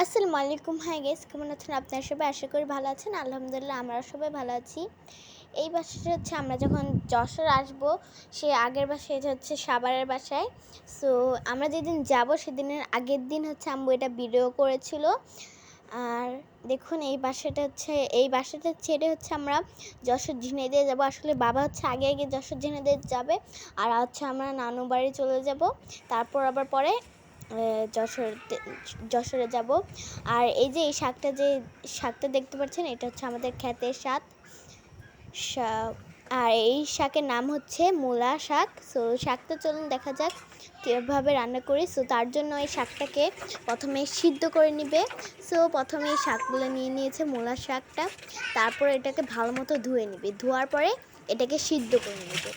আসসালামু আলাইকুম। High guess কেমন আছেন আপনারা সবাই? আশা করি ভালো আছেন। আলহামদুলিল্লাহ আমরা সবাই ভালো আছি। এই বাসাটা হচ্ছে আমরা যখন যশোর আসব, সে আগের বাসায় হচ্ছে সাভারের বাসায়। সো আমরা যেদিন যাব, সেদিনের আগের দিন হচ্ছে আম্মু এটা ভিডিও করেছিল। আর দেখুন, এই বাসাটা হচ্ছে, এই বাসাটা ছেড়ে হচ্ছে আমরা যশোর ঝিনাইদে যাব। আসলে বাবা হচ্ছে আগে আগে যশোর ঝিনাইদে যাবে। আর হচ্ছে আমরা নানু বাড়ি চলে যাব। তারপর আবার পরে যশোর যশোরে যাব। আর এই যে এই শাকটা যে শাকটা দেখতে পাচ্ছেন, এটা হচ্ছে আমাদের ক্ষেতের শাক। আর এই শাকের নাম হচ্ছে মূলা শাক। সো, শাকটা চলুন দেখা যাক কীভাবে রান্না করি। সো, তার জন্য এই শাকটাকে প্রথমে সিদ্ধ করে নিবে। সো, প্রথমে এই শাকগুলো নিয়ে নিয়েছে মূলা শাকটা। তারপর এটাকে ভালো মতো ধুয়ে নিবে। ধোয়ার পরে এটাকে সিদ্ধ করে নেবে।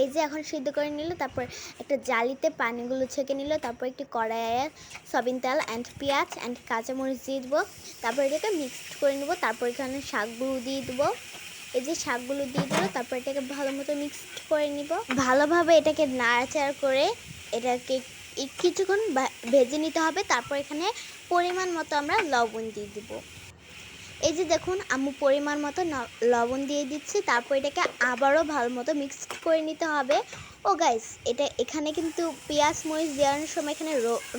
এই যে এখন সিদ্ধ করে নিল, তারপর একটা জালিতে পানিগুলো ছেঁকে নিল, তারপর একটি কড়াইয়ে সয়াবিন তেল অ্যান্ড পেঁয়াজ অ্যান্ড কাঁচামরিচ দিয়ে দেবো। তারপর এটাকে মিক্সড করে নেব, তারপর এখানে শাকগুলো দিয়ে দেবো। এই যে শাকগুলো দিয়ে দিল, তারপর এটাকে ভালো মতো মিক্সড করে নিব। ভালোভাবে এটাকে নাড়াচাড়া করে এটাকে কিছুক্ষণ ভেজে নিতে হবে। তারপর এখানে পরিমাণ মতো আমরা লবণ দিয়ে দেবো। এই যে দেখুন, আম্মু পরিমাণ মতো লবণ দিয়ে দিচ্ছি। তারপর এটাকে আবারও ভালো মতো মিক্সড করে নিতে হবে। ও গাইস এটা এখানে কিন্তু পেঁয়াজ, মরিচ দেওয়ার সময় এখানে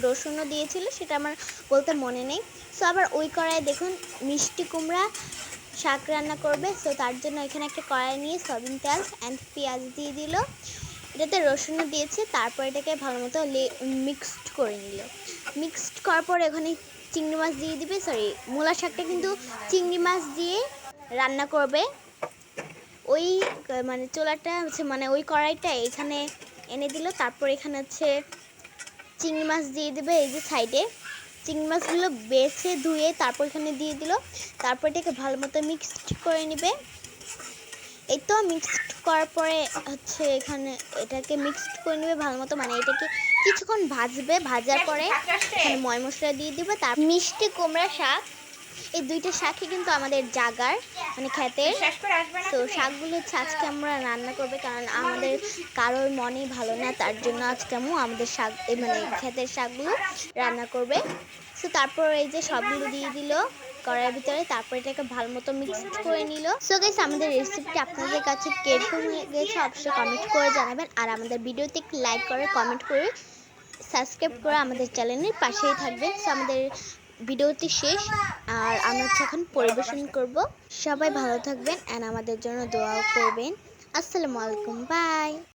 রসুনও দিয়েছিল, সেটা আমার বলতে মনে নেই। সো আবার ওই কড়াইয়ে দেখুন, মিষ্টি কুমড়া শাক রান্না করবে। সো তার জন্য এখানে একটা কড়াই নিয়ে সয়াবিন তেল অ্যান্ড পেঁয়াজ দিয়ে দিল। এটাতে রসুনও দিয়েছে, তারপর এটাকে ভালো মতো মিক্সড করে নিল। মিক্সড করার পর এখানে চিংড়ি মাছ দিয়ে দিবে সরি মূলা শাকটা কিন্তু চিংড়ি মাছ দিয়ে রান্না করবে। ওই মানে চোলাটা হচ্ছে মানে ওই কড়াইটা এখানে এনে দিল, তারপর এখানে হচ্ছে চিংড়ি মাছ দিয়ে দেবে এই যে সাইডে। চিংড়ি মাছগুলো বেছে ধুয়ে তারপর এখানে দিয়ে দিল, তারপর এটাকে ভালো মতো মিক্সড করে নেবে। এই তো মিক্সড করার পরে হচ্ছে এখানে এটাকে মিক্সড করে নেবে ভালো মতো। মানে এটাকে কিছুক্ষণ ভাজবে ভাজার পরে ময় মশলা দিয়ে দিবে। তার মিষ্টি কুমড়া শাক এই দুইটা শাকই কিন্তু আমাদের জাগার মানে ক্ষেতের। তো শাকগুলো হচ্ছে আজকে আমরা রান্না করবে কারণ আমাদের কারোর মনই ভালো না তার জন্য আজকে আম্মু আমাদের শাক মানে ক্ষেতের শাকগুলো রান্না করবে। তো তারপর এই যে সবগুলো দিয়ে দিল কড়াইয়ের ভিতরে তারপর এটাকে ভালো মতো মিক্সড করে নিল। সো গাইস আমাদের রেসিপিটা আপনাদের কাছে কীরকম গেছে অবশ্যই কমেন্ট করে জানাবেন আর আমাদের ভিডিওতে লাইক করে কমেন্ট করে সাবস্ক্রাইব করে আমাদের চ্যানেলের পাশেই থাকবেন। সো আমাদের ভিডিওটি শেষ, আর আমরা হচ্ছে এখন পরিবেশন করব। সবাই ভালো থাকবেন অ্যান্ড আমাদের জন্য দোয়াও করবেন। আসসালামু আলাইকুম বাই